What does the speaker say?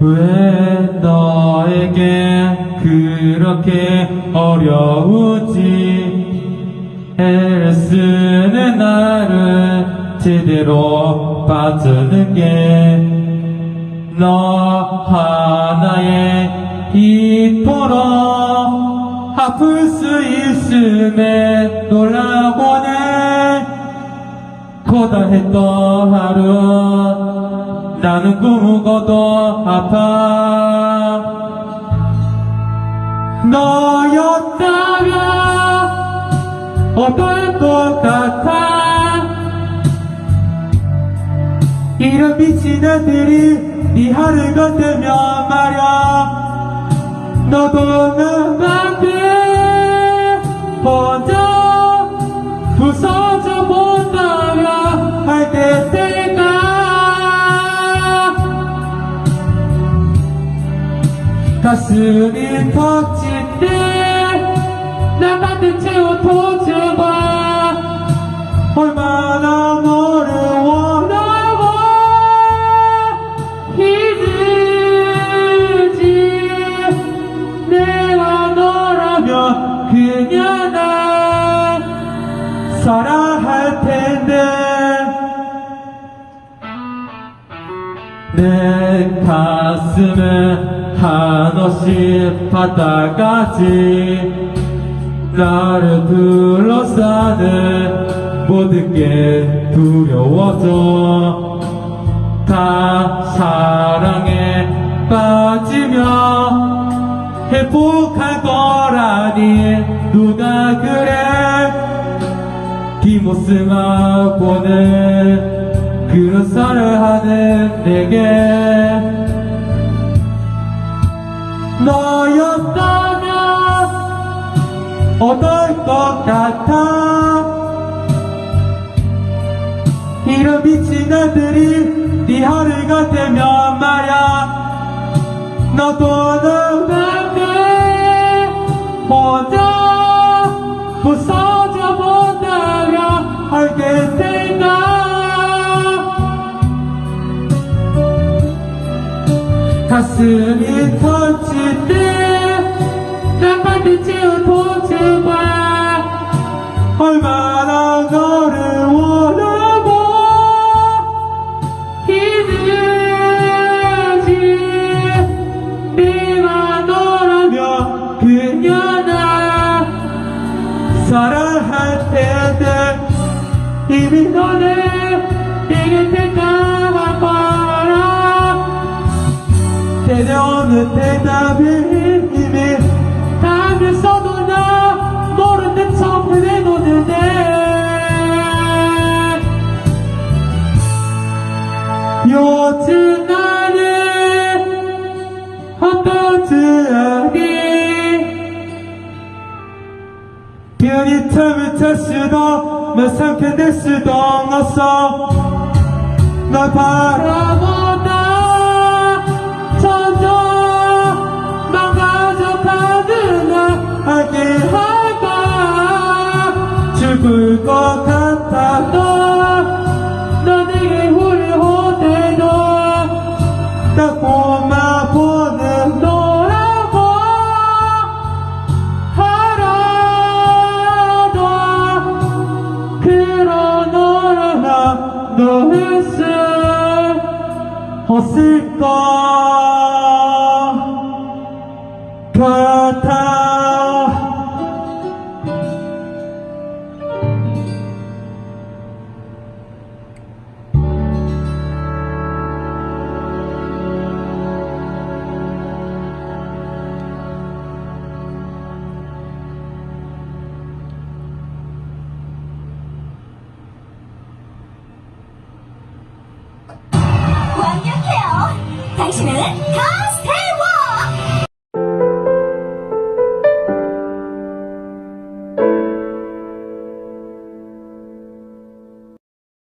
왜 나에게 그렇게 어려우지? 애쓰는 나를 제대로 봐주는 게 너 하나의 이토록 아플 수 있음에 놀라고네 고단했던 하루. 나는 꿈꾸고도 아파. 너였다면 어떨 것 같아? 이런 미친 애들이 네 하루가 되면 말야. 너도 나한 가슴이 터질 때나 같은 채워 도쳐봐. 얼마나 너를 원하고 힘들지. 내가 너라면 그냥 날 사랑할 텐데. 내 가슴은 한없이 바다같이 나를 둘러싸는 모든 게 두려워서 다 사랑에 빠지며 행복할 거라니 누가 그래? 뒷모습하고는 그런 살을 하는 내게 너였다면 어떨 것 같아. 이런 미친 애들이 네 하루가 되면 말야 너도 나한테 혼자 부서져 가슴이 터질 때난 반드시 도쳐봐 얼마나 너를 원하고 힘들지. 내가 너라면 그냥 나 사랑할 텐데 이미 너는 대려오는 대답이 이미 답했어도 나 모르는 척 해놓는데. 요즘 나는 어떠지? 않니 편히 틈을 찰 수도 낼 수도 없어. 널 바라보 죽을 것 같아도 너 내게 후회호대도 딱 고마보는 너라고 하라도 그런 너라나 너의 수 없을 것 같아 완벽해요. 당신은 가수!